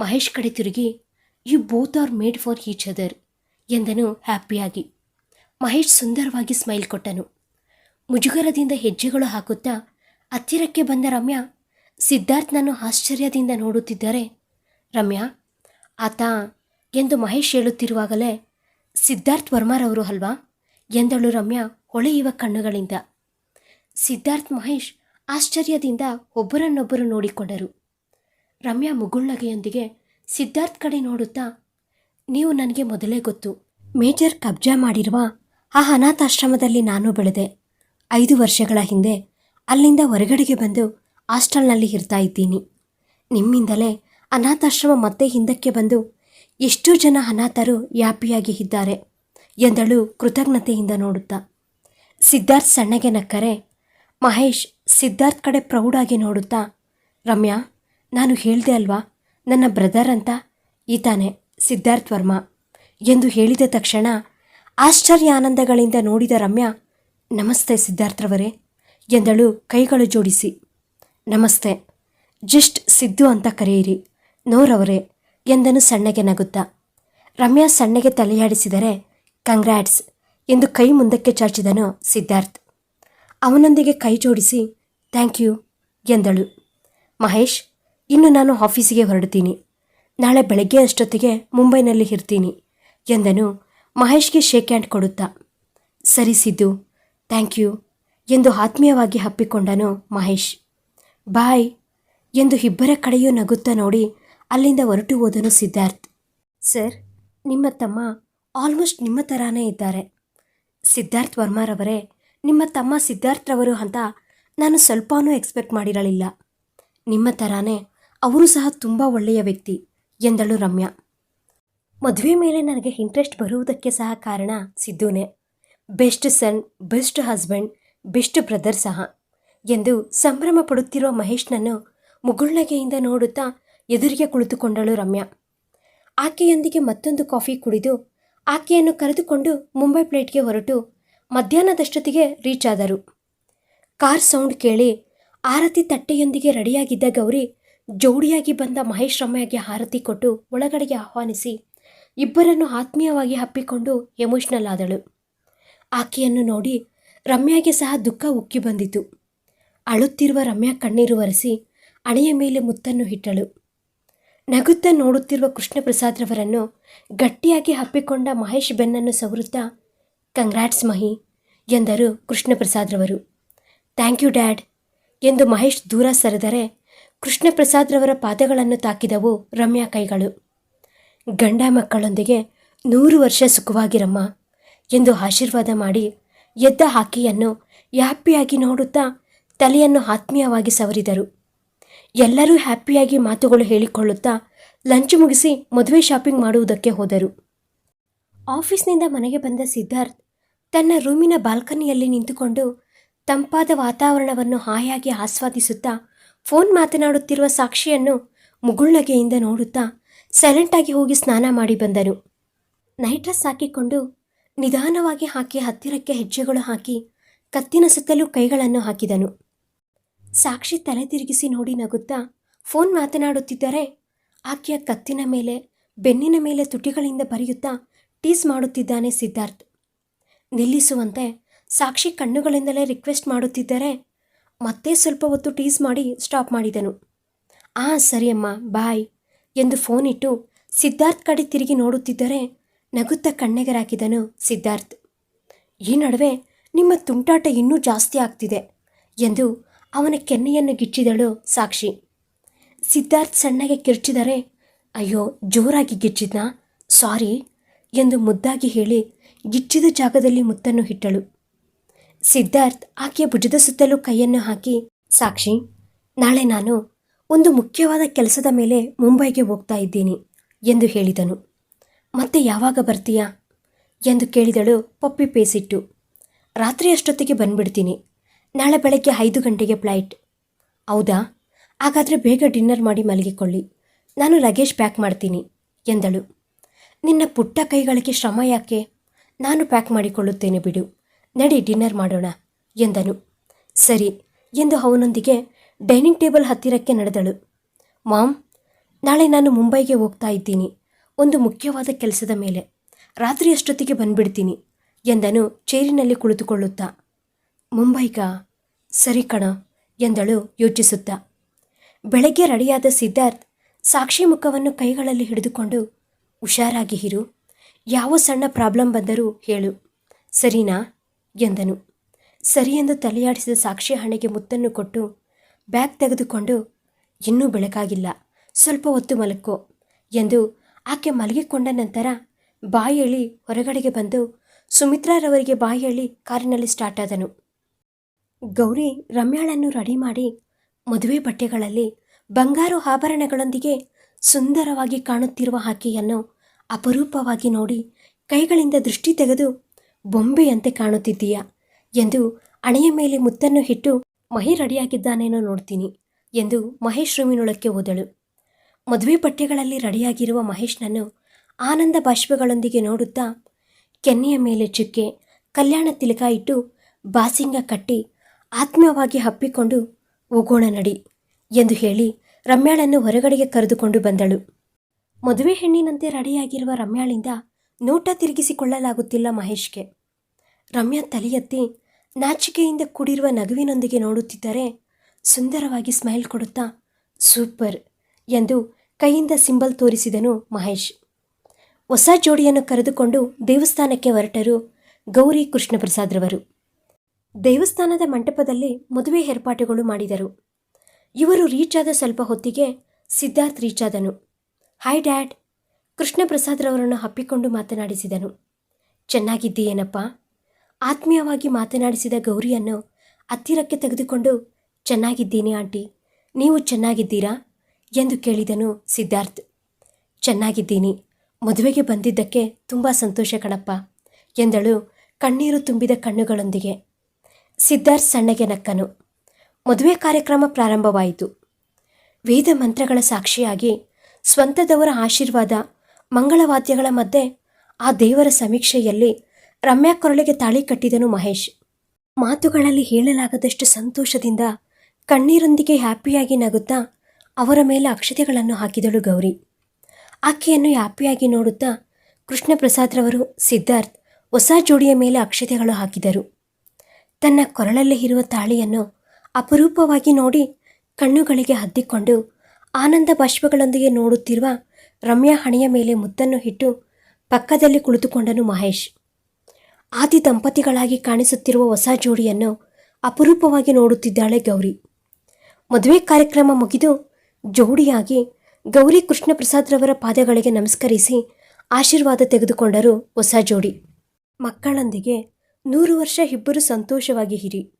ಮಹೇಶ್ ಕಡೆ ತಿರುಗಿ you both are made for each other ಎಂದನು ಹ್ಯಾಪಿಯಾಗಿ. ಮಹೇಶ್ ಸುಂದರವಾಗಿ ಸ್ಮೈಲ್ ಕೊಟ್ಟನು. ಮುಜುಗರದಿಂದ ಹೆಜ್ಜೆಗಳು ಹಾಕುತ್ತಾ ಹತ್ತಿರಕ್ಕೆ ಬಂದ ರಮ್ಯಾ ಸಿದ್ಧಾರ್ಥ್ನನ್ನು ಆಶ್ಚರ್ಯದಿಂದ ನೋಡುತ್ತಿದ್ದರೆ, ರಮ್ಯಾ, ಆತ ಎಂದು ಮಹೇಶ್ ಹೇಳುತ್ತಿರುವಾಗಲೇ ಸಿದ್ಧಾರ್ಥ್ ವರ್ಮಾರವರು ಅಲ್ವಾ? ಎಂದಳು ರಮ್ಯಾ ಹೊಳೆಯುವ ಕಣ್ಣುಗಳಿಂದ. ಸಿದ್ಧಾರ್ಥ್ ಮಹೇಶ್ ಆಶ್ಚರ್ಯದಿಂದ ಒಬ್ಬರನ್ನೊಬ್ಬರು ನೋಡಿಕೊಂಡರು. ರಮ್ಯಾ ಮುಗುಳ್ನಗೆಯೊಂದಿಗೆ ಸಿದ್ಧಾರ್ಥ್ ಕಡೆ ನೋಡುತ್ತಾ, ನೀವು ನನಗೆ ಮೊದಲೇ ಗೊತ್ತು, ಮೇಜರ್ ಕಬ್ಜಾ ಮಾಡಿರುವ ಆ ಅನಾಥಾಶ್ರಮದಲ್ಲಿ ನಾನು ಬೆಳೆದೆ. ಐದು ವರ್ಷಗಳ ಹಿಂದೆ ಅಲ್ಲಿಂದ ಹೊರಗಡೆಗೆ ಬಂದು ಹಾಸ್ಟೆಲ್ನಲ್ಲಿ ಇರ್ತಾ ಇದ್ದೀನಿ. ನಿಮ್ಮಿಂದಲೇ ಅನಾಥಾಶ್ರಮ ಮತ್ತೆ ಹಿಂದಕ್ಕೆ ಬಂದು ಎಷ್ಟೋ ಜನ ಅನಾಥರು ಯಾಪಿಯಾಗಿ ಇದ್ದಾರೆ ಎಂದಳು ಕೃತಜ್ಞತೆಯಿಂದ ನೋಡುತ್ತಾ. ಸಿದ್ಧಾರ್ಥ್ ಸಣ್ಣಗೆ ನಕ್ಕರೆ, ಮಹೇಶ್ ಸಿದ್ಧಾರ್ಥ್ ಕಡೆ ಪ್ರೌಢಾಗಿ ನೋಡುತ್ತಾ, ರಮ್ಯಾ, ನಾನು ಹೇಳಿದೆ ಅಲ್ವಾ, ನನ್ನ ಬ್ರದರ್ ಅಂತ? ಈತಾನೆ, ಸಿದ್ಧಾರ್ಥ್ ವರ್ಮಾ ಎಂದು ಹೇಳಿದ ತಕ್ಷಣ ಆಶ್ಚರ್ಯ ಆನಂದಗಳಿಂದ ನೋಡಿದ ರಮ್ಯಾ, ನಮಸ್ತೆ ಸಿದ್ಧಾರ್ಥ್ರವರೇ ಎಂದಳು ಕೈಗಳು ಜೋಡಿಸಿ. ನಮಸ್ತೆ. ಜಸ್ಟ್ ಸಿದ್ದು ಅಂತ ಕರೆಯಿರಿ. ನೋರವರೇ, ಎಂದನು ಸಣ್ಣಗೆ ನಗುತ್ತಾ. ರಮ್ಯಾ ಸಣ್ಣಗೆ ತಲೆಯಾಡಿಸಿದರೆ, ಕಂಗ್ರಾಟ್ಸ್ ಎಂದು ಕೈ ಮುಂದಕ್ಕೆ ಚಾಚಿದನು ಸಿದ್ಧಾರ್ಥ್. ಅವನೊಂದಿಗೆ ಕೈ ಜೋಡಿಸಿ, ಥ್ಯಾಂಕ್ ಯು ಎಂದಳು. ಮಹೇಶ್, ಇನ್ನು ನಾನು ಆಫೀಸಿಗೆ ಹೊರಡ್ತೀನಿ ನಾಳೆ ಬೆಳಗ್ಗೆ ಅಷ್ಟೊತ್ತಿಗೆ ಮುಂಬೈನಲ್ಲಿ ಇರ್ತೀನಿ ಎಂದನು ಮಹೇಶ್ಗೆ ಶೇಕ್ ಹ್ಯಾಂಡ್ ಕೊಡುತ್ತಾ. ಸರಿ ಸಿದ್ದು. ಥ್ಯಾಂಕ್ ಯು ಎಂದು ಆತ್ಮೀಯವಾಗಿ ಹಪ್ಪಿಕೊಂಡನು ಮಹೇಶ್. ಬಾಯ್, ಎಂದು ಇಬ್ಬರ ಕಡೆಯೂ ನಗುತ್ತಾ ನೋಡಿ ಅಲ್ಲಿಂದ ಹೊರಟು ಹೋದನು ಸಿದ್ಧಾರ್ಥ್. ಸರ್, ನಿಮ್ಮ ತಮ್ಮ ಆಲ್ಮೋಸ್ಟ್ ನಿಮ್ಮ ಥರಾನೇ ಇದ್ದಾರೆ. ಸಿದ್ಧಾರ್ಥ್ ವರ್ಮಾರವರೇ ನಿಮ್ಮ ತಮ್ಮ ಸಿದ್ಧಾರ್ಥ್ರವರು ಅಂತ ನಾನು ಸ್ವಲ್ಪನೂ ಎಕ್ಸ್ಪೆಕ್ಟ್ ಮಾಡಿರಲಿಲ್ಲ. ನಿಮ್ಮ ಥರಾನೇ ಅವರು ಸಹ ತುಂಬ ಒಳ್ಳೆಯ ವ್ಯಕ್ತಿ, ಎಂದಳು ರಮ್ಯಾ. ಮದುವೆ ಮೇಲೆ ನನಗೆ ಇಂಟ್ರೆಸ್ಟ್ ಬರುವುದಕ್ಕೆ ಸಹ ಕಾರಣ ಸಿದ್ದುನೇ best son best husband best brother ಸಹ. ಎಂದು ಸಂಭ್ರಮ ಪಡುತ್ತಿರುವ ಮಹೇಶ್ನನ್ನು ಮುಗುಳ್ನಗೆಯಿಂದ ನೋಡುತ್ತಾ ಎದುರಿಗೆ ಕುಳಿತುಕೊಂಡಳು ರಮ್ಯಾ. ಆಕೆಯೊಂದಿಗೆ ಮತ್ತೊಂದು ಕಾಫಿ ಕುಡಿದು ಆಕೆಯನ್ನು ಕರೆದುಕೊಂಡು ಮುಂಬೈ ಪ್ಲೇಟ್ಗೆ ಹೊರಟು ಮಧ್ಯಾಹ್ನದಷ್ಟೊತ್ತಿಗೆ ರೀಚ್ ಆದರು. ಕಾರ್ ಸೌಂಡ್ ಕೇಳಿ ಆರತಿ ತಟ್ಟೆಯೊಂದಿಗೆ ರೆಡಿಯಾಗಿದ್ದ ಗೌರಿ ಜೋಡಿಯಾಗಿ ಬಂದ ಮಹೇಶ್ ರಮ್ಯಾಗೆ ಆರತಿ ಕೊಟ್ಟು ಒಳಗಡೆಗೆ ಆಹ್ವಾನಿಸಿ ಇಬ್ಬರನ್ನು ಆತ್ಮೀಯವಾಗಿ ಹಪ್ಪಿಕೊಂಡು ಎಮೋಷ್ನಲ್ ಆದಳು. ಆಕೆಯನ್ನು ನೋಡಿ ರಮ್ಯಾಗೆ ಸಹ ದುಃಖ ಉಕ್ಕಿ ಬಂದಿತು. ಅಳುತ್ತಿರುವ ರಮ್ಯಾ ಕಣ್ಣೀರು ಒರೆಸಿ ಅಣೆಯ ಮೇಲೆ ಮುತ್ತನ್ನು ಇಟ್ಟಳು. ನಗುತ್ತಾ ನೋಡುತ್ತಿರುವ ಕೃಷ್ಣಪ್ರಸಾದ್ರವರನ್ನು ಗಟ್ಟಿಯಾಗಿ ಹಪ್ಪಿಕೊಂಡ ಮಹೇಶ್ ಬೆನ್ನನ್ನು ಸವರುತ್ತಾ, ಕಂಗ್ರಾಟ್ಸ್ ಮಹಿ ಎಂದರು ಕೃಷ್ಣಪ್ರಸಾದ್ರವರು. ಥ್ಯಾಂಕ್ ಯು, ಡ್ಯಾಡ್ ಎಂದು ಮಹೇಶ್ ದೂರ ಸರಿದರೆ ಕೃಷ್ಣಪ್ರಸಾದ್ರವರ ಪಾದಗಳನ್ನು ತಾಕಿದವು ರಮ್ಯಾ ಕೈಗಳು. ಗಂಡ ಮಕ್ಕಳೊಂದಿಗೆ ನೂರು ವರ್ಷ ಸುಖವಾಗಿರಮ್ಮ ಎಂದು ಆಶೀರ್ವಾದ ಮಾಡಿ ಎದ್ದ ಹಾಕಿಯನ್ನು ಹ್ಯಾಪಿಯಾಗಿ ನೋಡುತ್ತಾ ತಲೆಯನ್ನು ಆತ್ಮೀಯವಾಗಿ ಸವರಿದರು. ಎಲ್ಲರೂ ಹ್ಯಾಪಿಯಾಗಿ ಮಾತುಗಳು ಹೇಳಿಕೊಳ್ಳುತ್ತಾ ಲಂಚ್ ಮುಗಿಸಿ ಮದುವೆ ಶಾಪಿಂಗ್ ಮಾಡುವುದಕ್ಕೆ ಹೋದರು. ಆಫೀಸ್ನಿಂದ ಮನೆಗೆ ಬಂದ ಸಿದ್ಧಾರ್ಥ್ ತನ್ನ ರೂಮಿನ ಬಾಲ್ಕನಿಯಲ್ಲಿ ನಿಂತುಕೊಂಡು ತಂಪಾದ ವಾತಾವರಣವನ್ನು ಹಾಯಾಗಿ ಆಸ್ವಾದಿಸುತ್ತಾ ಫೋನ್ ಮಾತನಾಡುತ್ತಿರುವ ಸಾಕ್ಷಿಯನ್ನು ಮುಗುಳ್ನಗೆಯಿಂದ ನೋಡುತ್ತಾ ಸೈಲೆಂಟಾಗಿ ಹೋಗಿ ಸ್ನಾನ ಮಾಡಿ ಬಂದನು. ನೈಟ್ ಡ್ರೆಸ್ ಹಾಕಿಕೊಂಡು ನಿಧಾನವಾಗಿ ಹಾಕಿ ಹತ್ತಿರಕ್ಕೆ ಹೆಜ್ಜೆಗಳು ಹಾಕಿ ಕತ್ತಿನ ಸುತ್ತಲೂ ಕೈಗಳನ್ನು ಹಾಕಿದನು. ಸಾಕ್ಷಿ ತಲೆ ತಿರುಗಿಸಿ ನೋಡಿ ನಗುತ್ತಾ ಫೋನ್ ಮಾತನಾಡುತ್ತಿದ್ದರೆ ಆಕೆಯ ಕತ್ತಿನ ಮೇಲೆ, ಬೆನ್ನಿನ ಮೇಲೆ ತುಟಿಗಳಿಂದ ಬರೆಯುತ್ತಾ ಟೀಸ್ ಮಾಡುತ್ತಿದ್ದಾನೆ ಸಿದ್ಧಾರ್ಥ್. ನಿಲ್ಲಿಸುವಂತೆ ಸಾಕ್ಷಿ ಕಣ್ಣುಗಳಿಂದಲೇ ರಿಕ್ವೆಸ್ಟ್ ಮಾಡುತ್ತಿದ್ದರೆ ಮತ್ತೆ ಸ್ವಲ್ಪ ಹೊತ್ತು ಟೀಸ್ ಮಾಡಿ ಸ್ಟಾಪ್ ಮಾಡಿದನು. ಆ ಸರಿಯಮ್ಮ, ಬಾಯ್ ಎಂದು ಫೋನ್ ಇಟ್ಟು ಸಿದ್ಧಾರ್ಥ್ ಕಡೆ ತಿರುಗಿ ನೋಡುತ್ತಿದ್ದರೆ ನಗುತ್ತಾ ಕಣ್ಣೆಗರಾಕಿದನು ಸಿದ್ಧಾರ್ಥ್. ಈ ನಡುವೆ ನಿಮ್ಮ ತುಂಟಾಟ ಇನ್ನೂ ಜಾಸ್ತಿ ಆಗ್ತಿದೆ ಎಂದು ಅವನ ಕೆನ್ನೆಯನ್ನು ಗಿಚ್ಚಿದಳು ಸಾಕ್ಷಿ. ಸಿದ್ಧಾರ್ಥ್ ಸಣ್ಣಗೆ ಕಿರ್ಚಿದರೆ, ಅಯ್ಯೋ, ಜೋರಾಗಿ ಗಿಚ್ಚಿದ್ನಾ? ಸಾರಿ ಎಂದು ಮುದ್ದಾಗಿ ಹೇಳಿ ಗಿಚ್ಚಿದ ಜಾಗದಲ್ಲಿ ಮುತ್ತನ್ನು ಇಟ್ಟಳು. ಸಿದ್ಧಾರ್ಥ್ ಆಕೆಯ ಭುಜದ ಸುತ್ತಲೂ ಕೈಯನ್ನು ಹಾಕಿ, ಸಾಕ್ಷಿ, ನಾಳೆ ನಾನು ಒಂದು ಮುಖ್ಯವಾದ ಕೆಲಸದ ಮೇಲೆ ಮುಂಬೈಗೆ ಹೋಗ್ತಾ ಇದ್ದೀನಿ ಎಂದು ಹೇಳಿದನು. ಮತ್ತೆ ಯಾವಾಗ ಬರ್ತೀಯಾ? ಎಂದು ಕೇಳಿದಳು ಪಪ್ಪಿ ಪೇಸಿಟ್ಟು. ರಾತ್ರಿ ಅಷ್ಟೊತ್ತಿಗೆ ಬಂದ್ಬಿಡ್ತೀನಿ. ನಾಳೆ ಬೆಳಗ್ಗೆ ಐದು ಗಂಟೆಗೆ ಫ್ಲೈಟ್. ಹೌದಾ? ಹಾಗಾದರೆ ಬೇಗ ಡಿನ್ನರ್ ಮಾಡಿ ಮಲಗಿಕೊಳ್ಳಿ. ನಾನು ಲಗೇಜ್ ಪ್ಯಾಕ್ ಮಾಡ್ತೀನಿ, ಎಂದಳು. ನಿನ್ನ ಪುಟ್ಟ ಕೈಗಳಿಗೆ ಶ್ರಮ ಯಾಕೆ? ನಾನು ಪ್ಯಾಕ್ ಮಾಡಿಕೊಳ್ಳುತ್ತೇನೆ ಬಿಡು. ನಡಿ ಡಿನ್ನರ್ ಮಾಡೋಣ, ಎಂದನು. ಸರಿ, ಎಂದು ಅವನೊಂದಿಗೆ ಡೈನಿಂಗ್ ಟೇಬಲ್ ಹತ್ತಿರಕ್ಕೆ ನಡೆದಳು. ಮಾಮ್, ನಾಳೆ ನಾನು ಮುಂಬೈಗೆ ಹೋಗ್ತಾ ಇದ್ದೀನಿ. ಒಂದು ಮುಖ್ಯವಾದ ಕೆಲಸದ ಮೇಲೆ ರಾತ್ರಿ ಅಷ್ಟೊತ್ತಿಗೆ ಬಂದ್ಬಿಡ್ತೀನಿ ಎಂದನು ಚೇರಿನಲ್ಲಿ ಕುಳಿತುಕೊಳ್ಳುತ್ತಾ. ಮುಂಬೈಗ, ಸರಿ ಕಣ ಎಂದಳು ಯೋಚಿಸುತ್ತಾ. ಬೆಳಗ್ಗೆ ರೆಡಿಯಾದ ಸಿದ್ಧಾರ್ಥ್ ಸಾಕ್ಷಿ ಮುಖವನ್ನು ಕೈಗಳಲ್ಲಿ ಹಿಡಿದುಕೊಂಡು, ಹುಷಾರಾಗಿ ಇರು, ಯಾವ ಸಣ್ಣ ಪ್ರಾಬ್ಲಮ್ ಬಂದರೂ ಹೇಳು, ಸರಿನಾ? ಎಂದನು. ಸರಿ ಎಂದು ತಲೆಯಾಡಿಸಿದ ಸಾಕ್ಷಿ ಹಣೆಗೆ ಮುತ್ತನ್ನು ಕೊಟ್ಟು ಬ್ಯಾಗ್ ತೆಗೆದುಕೊಂಡು, ಇನ್ನೂ ಬೆಳಕಾಗಿಲ್ಲ, ಸ್ವಲ್ಪ ಹೊತ್ತು ಮಲಕ್ಕೋ ಎಂದು ಆಕೆ ಮಲಗಿಕೊಂಡ ನಂತರ ಬಾಯಿ ಎಳಿ ಹೊರಗಡೆಗೆ ಬಂದು ಸುಮಿತ್ರಾರವರಿಗೆ ಬಾಯಿ ಎಳಿ ಕಾರಿನಲ್ಲಿ ಸ್ಟಾರ್ಟ್ ಆದನು. ಗೌರಿ ರಮ್ಯಾಳನ್ನು ರೆಡಿ ಮಾಡಿ ಮದುವೆ ಬಟ್ಟೆಗಳಲ್ಲಿ ಬಂಗಾರು ಆಭರಣಗಳೊಂದಿಗೆ ಸುಂದರವಾಗಿ ಕಾಣುತ್ತಿರುವ ಆಕೆಯನ್ನು ಅಪರೂಪವಾಗಿ ನೋಡಿ ಕೈಗಳಿಂದ ದೃಷ್ಟಿ ತೆಗೆದು ಬೊಂಬೆಯಂತೆ ಕಾಣುತ್ತಿದ್ದೀಯ ಎಂದು ಹಣೆಯ ಮೇಲೆ ಮುತ್ತನ್ನು ಇಟ್ಟು ಮಹಿ ರೆಡಿಯಾಗಿದ್ದಾನೇನೋ ನೋಡ್ತೀನಿ ಎಂದು ಮಹೇಶ್ ರೂಮಿನೊಳಕ್ಕೆ ಹೋದಳು. ಮದುವೆ ಬಟ್ಟೆಗಳಲ್ಲಿ ರೆಡಿಯಾಗಿರುವ ಮಹೇಶ್ನನ್ನು ಆನಂದ ಬಾಷ್ಪಗಳೊಂದಿಗೆ ನೋಡುತ್ತಾ ಕೆನ್ನೆಯ ಮೇಲೆ ಚುಕ್ಕೆ, ಕಲ್ಯಾಣ ತಿಲಕ ಇಟ್ಟು ಬಾಸಿಂಗ ಕಟ್ಟಿ ಆತ್ಮೀಯವಾಗಿ ಹಪ್ಪಿಕೊಂಡು ಹೋಗೋಣ ನಡಿ ಎಂದು ಹೇಳಿ ರಮ್ಯಾಳನ್ನು ಹೊರಗಡೆಗೆ ಕರೆದುಕೊಂಡು ಬಂದಳು. ಮದುವೆ ಹೆಣ್ಣಿನಂತೆ ರೆಡಿಯಾಗಿರುವ ರಮ್ಯಾಳಿಂದ ನೋಟ ತಿರುಗಿಸಿಕೊಳ್ಳಲಾಗುತ್ತಿಲ್ಲ ಮಹೇಶ್ಗೆ. ರಮ್ಯಾ ತಲೆಯೆತ್ತಿ ನಾಚಿಕೆಯಿಂದ ಕೂಡಿರುವ ನಗುವಿನೊಂದಿಗೆ ನೋಡುತ್ತಿದ್ದರೆ ಸುಂದರವಾಗಿ ಸ್ಮೈಲ್ ಕೊಡುತ್ತಾ, ಸೂಪರ್! ಎಂದು ಕೈಯಿಂದ ಸಿಂಬಲ್ ತೋರಿಸಿದನು ಮಹೇಶ್. ಹೊಸ ಜೋಡಿಯನ್ನು ಕರೆದುಕೊಂಡು ದೇವಸ್ಥಾನಕ್ಕೆ ಹೊರಟರು ಗೌರಿ ಕೃಷ್ಣಪ್ರಸಾದ್ರವರು. ದೇವಸ್ಥಾನದ ಮಂಟಪದಲ್ಲಿ ಮದುವೆ ಏರ್ಪಾಟುಗಳು ಮಾಡಿದರು. ಇವರು ರೀಚ್ ಆದ ಸ್ವಲ್ಪ ಹೊತ್ತಿಗೆ ಸಿದ್ಧಾರ್ಥ್ ರೀಚ್ ಆದನು. ಹಾಯ್ ಡ್ಯಾಡ್, ಕೃಷ್ಣಪ್ರಸಾದ್ರವರನ್ನು ಹಪ್ಪಿಕೊಂಡು ಮಾತನಾಡಿಸಿದನು. ಚೆನ್ನಾಗಿದ್ದೀಯೇನಪ್ಪ ಆತ್ಮೀಯವಾಗಿ ಮಾತನಾಡಿಸಿದ ಗೌರಿಯನ್ನು ಹತ್ತಿರಕ್ಕೆ ತೆಗೆದುಕೊಂಡು, ಚೆನ್ನಾಗಿದ್ದೀನಿ ಆಂಟಿ, ನೀವು ಚೆನ್ನಾಗಿದ್ದೀರಾ? ಎಂದು ಕೇಳಿದನು ಸಿದ್ಧಾರ್ಥ್. ಚೆನ್ನಾಗಿದ್ದೀನಿ. ಮದುವೆಗೆ ಬಂದಿದ್ದಕ್ಕೆ ತುಂಬ ಸಂತೋಷ ಕಣಪ್ಪ ಎಂದಳು ಕಣ್ಣೀರು ತುಂಬಿದ ಕಣ್ಣುಗಳೊಂದಿಗೆ. ಸಿದ್ಧಾರ್ಥ್ ಸಣ್ಣಗೆ ನಕ್ಕನು. ಮದುವೆ ಕಾರ್ಯಕ್ರಮ ಪ್ರಾರಂಭವಾಯಿತು. ವೇದ ಮಂತ್ರಗಳ ಸಾಕ್ಷಿಯಾಗಿ ಸ್ವಂತದವರ ಆಶೀರ್ವಾದ, ಮಂಗಳವಾದ್ಯಗಳ ಮಧ್ಯೆ ಆ ದೇವರ ಸಮೀಕ್ಷೆಯಲ್ಲಿ ರಮ್ಯಾ ಕೊರಳಿಗೆ ತಾಳಿ ಕಟ್ಟಿದನು ಮಹೇಶ್. ಮಾತುಗಳಲ್ಲಿ ಹೇಳಲಾಗದಷ್ಟು ಸಂತೋಷದಿಂದ ಕಣ್ಣೀರೊಂದಿಗೆ ಹ್ಯಾಪಿಯಾಗಿ ನಗುತ್ತಾ ಅವರ ಮೇಲೆ ಅಕ್ಷತೆಗಳನ್ನು ಹಾಕಿದಳು ಗೌರಿ. ಆಕೆಯನ್ನು ಯಾಪಿಯಾಗಿ ನೋಡುತ್ತಾ ಕೃಷ್ಣಪ್ರಸಾದ್ರವರು ಸಿದ್ಧಾರ್ಥ್ ಹೊಸ ಜೋಡಿಯ ಮೇಲೆ ಅಕ್ಷತೆಗಳು ಹಾಕಿದರು. ತನ್ನ ಕೊರಳಲ್ಲಿ ಇರುವ ತಾಳಿಯನ್ನು ಅಪರೂಪವಾಗಿ ನೋಡಿ ಕಣ್ಣುಗಳಿಗೆ ಹದ್ದಿಕೊಂಡು ಆನಂದ ಬಾಷ್ಪಗಳೊಂದಿಗೆ ನೋಡುತ್ತಿರುವ ರಮ್ಯಾ ಹಣೆಯ ಮೇಲೆ ಮುದ್ದನ್ನು ಇಟ್ಟು ಪಕ್ಕದಲ್ಲಿ ಕುಳಿತುಕೊಂಡನು ಮಹೇಶ್. ಆದಿ ದಂಪತಿಗಳಾಗಿ ಕಾಣಿಸುತ್ತಿರುವ ಹೊಸ ಜೋಡಿಯನ್ನು ಅಪರೂಪವಾಗಿ ನೋಡುತ್ತಿದ್ದಾಳೆ ಗೌರಿ. ಮದುವೆ ಕಾರ್ಯಕ್ರಮ ಮುಗಿದು ಜೋಡಿಯಾಗಿ ಗೌರಿ ಕೃಷ್ಣಪ್ರಸಾದ್ರವರ ಪಾದಗಳಿಗೆ ನಮಸ್ಕರಿಸಿ ಆಶೀರ್ವಾದ ತೆಗೆದುಕೊಂಡರು ಹೊಸ ಜೋಡಿ. ಮಕ್ಕಳೊಂದಿಗೆ ನೂರು ವರ್ಷ ಇಬ್ಬರು ಸಂತೋಷವಾಗಿ ಹಿರಿ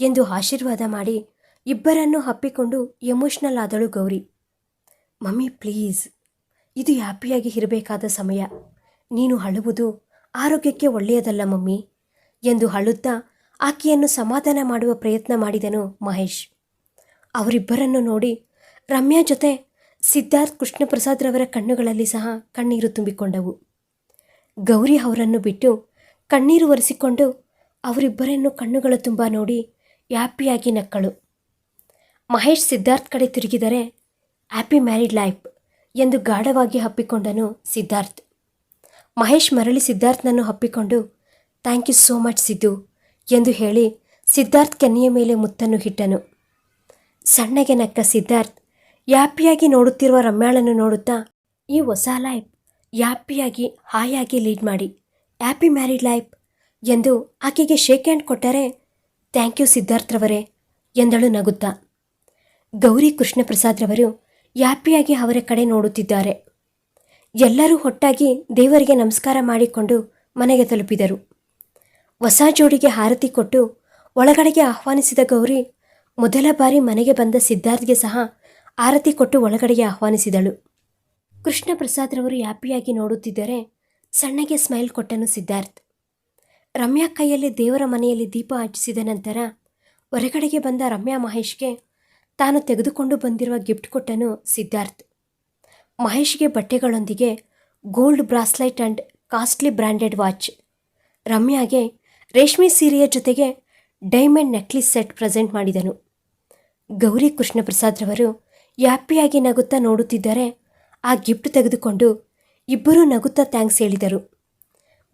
ಎಂದು ಆಶೀರ್ವಾದ ಮಾಡಿ ಇಬ್ಬರನ್ನು ಹಪ್ಪಿಕೊಂಡು ಎಮೋಷ್ನಲ್ ಆದಳು ಗೌರಿ. ಮಮ್ಮಿ, ಪ್ಲೀಸ್, ಇದು ಹ್ಯಾಪಿಯಾಗಿ ಇರಬೇಕಾದ ಸಮಯ. ನೀನು ಅಳುವುದು ಆರೋಗ್ಯಕ್ಕೆ ಒಳ್ಳೆಯದಲ್ಲ ಮಮ್ಮಿ ಎಂದು ಅಳುತ್ತಾ ಆಕೆಯನ್ನು ಸಮಾಧಾನ ಮಾಡುವ ಪ್ರಯತ್ನ ಮಾಡಿದನು ಮಹೇಶ್. ಅವರಿಬ್ಬರನ್ನು ನೋಡಿ ರಮ್ಯಾ ಜೊತೆ ಸಿದ್ಧಾರ್ಥ್ ಕೃಷ್ಣಪ್ರಸಾದ್ರವರ ಕಣ್ಣುಗಳಲ್ಲಿ ಸಹ ಕಣ್ಣೀರು ತುಂಬಿಕೊಂಡವು. ಗೌರಿ ಅವರನ್ನು ಬಿಟ್ಟು ಕಣ್ಣೀರು ಒರೆಸಿಕೊಂಡು ಅವರಿಬ್ಬರನ್ನು ಕಣ್ಣುಗಳ ತುಂಬ ನೋಡಿ ಹ್ಯಾಪಿಯಾಗಿ ನಕ್ಕಳು. ಮಹೇಶ್ ಸಿದ್ಧಾರ್ಥ್ ಕಡೆ ತಿರುಗಿದರೆ ಹ್ಯಾಪಿ ಮ್ಯಾರಿಡ್ ಲೈಫ್ ಎಂದು ಗಾಢವಾಗಿ ಹಪ್ಪಿಕೊಂಡನು ಸಿದ್ಧಾರ್ಥ್. ಮಹೇಶ್ ಮರಳಿ ಸಿದ್ಧಾರ್ಥ್ನನ್ನು ಹಪ್ಪಿಕೊಂಡು, thank you so much Siddu ಎಂದು ಹೇಳಿ ಸಿದ್ಧಾರ್ಥ್ ಕೆನ್ನೆಯ ಮೇಲೆ ಮುತ್ತನ್ನು ಹಿಟ್ಟನು ಸಣ್ಣಗೆ ನಕ್ಕ ಸಿದ್ಧಾರ್ಥ್ ಯಾಪಿಯಾಗಿ ನೋಡುತ್ತಿರುವ ರಮ್ಯಾಳನ್ನು ನೋಡುತ್ತಾ, ಈ ಹೊಸ ಲೈಫ್, ಯಾಪಿಯಾಗಿ, ಹಾಯಾಗಿ ಲೀಡ್ ಮಾಡಿ, ಹ್ಯಾಪಿ ಮ್ಯಾರಿಡ್ ಲೈಫ್ ಎಂದು ಆಕೆಗೆ ಶೇಕ್ ಹ್ಯಾಂಡ್ ಕೊಟ್ಟರೆ, ಥ್ಯಾಂಕ್ ಯು ಸಿದ್ಧಾರ್ಥ್ರವರೇ ಎಂದಳು ನಗುತ್ತಾ. ಗೌರಿ ಕೃಷ್ಣಪ್ರಸಾದ್ರವರು ಯಾಪಿಯಾಗಿ ಅವರ ಕಡೆ ನೋಡುತ್ತಿದ್ದಾರೆ. ಎಲ್ಲರೂ ಒಟ್ಟಾಗಿ ದೇವರಿಗೆ ನಮಸ್ಕಾರ ಮಾಡಿಕೊಂಡು ಮನೆಗೆ ತಲುಪಿದರು. ಹೊಸ ಜೋಡಿಗೆ ಹಾರತಿ ಕೊಟ್ಟು ಒಳಗಡೆಗೆ ಆಹ್ವಾನಿಸಿದ ಗೌರಿ, ಮೊದಲ ಬಾರಿ ಮನೆಗೆ ಬಂದ ಸಿದ್ಧಾರ್ಥ್ಗೆ ಸಹ ಆರತಿ ಕೊಟ್ಟು ಒಳಗಡೆಗೆ ಆಹ್ವಾನಿಸಿದಳು. ಕೃಷ್ಣ ಪ್ರಸಾದ್ರವರು ಹ್ಯಾಪಿಯಾಗಿ ನೋಡುತ್ತಿದ್ದರೆ ಸಣ್ಣಗೆ ಸ್ಮೈಲ್ ಕೊಟ್ಟನು ಸಿದ್ಧಾರ್ಥ್. ರಮ್ಯಾ ಕೈಯಲ್ಲಿ ದೇವರ ಮನೆಯಲ್ಲಿ ದೀಪ ಹಚ್ಚಿಸಿದ ನಂತರ ಹೊರಗಡೆಗೆ ಬಂದ ರಮ್ಯಾ ಮಹೇಶ್ಗೆ ತಾನು ತೆಗೆದುಕೊಂಡು ಬಂದಿರುವ ಗಿಫ್ಟ್ ಕೊಟ್ಟನು ಸಿದ್ಧಾರ್ಥ್. ಮಹೇಶ್ಗೆ ಬಟ್ಟೆಗಳೊಂದಿಗೆ gold bracelet and costly branded watch, ರಮ್ಯಾಗೆ ರೇಷ್ಮೆ ಸೀರೆಯ ಜೊತೆಗೆ ಡೈಮಂಡ್ ನೆಕ್ಲೆಸ್ ಸೆಟ್ ಪ್ರೆಸೆಂಟ್ ಮಾಡಿದನು. ಗೌರಿ ಕೃಷ್ಣಪ್ರಸಾದ್ರವರು ಹ್ಯಾಪಿಯಾಗಿ ನಗುತ್ತಾ ನೋಡುತ್ತಿದ್ದರೆ. ಆ ಗಿಫ್ಟ್ ತೆಗೆದುಕೊಂಡು ಇಬ್ಬರೂ ನಗುತ್ತಾ ಥ್ಯಾಂಕ್ಸ್ ಹೇಳಿದರು.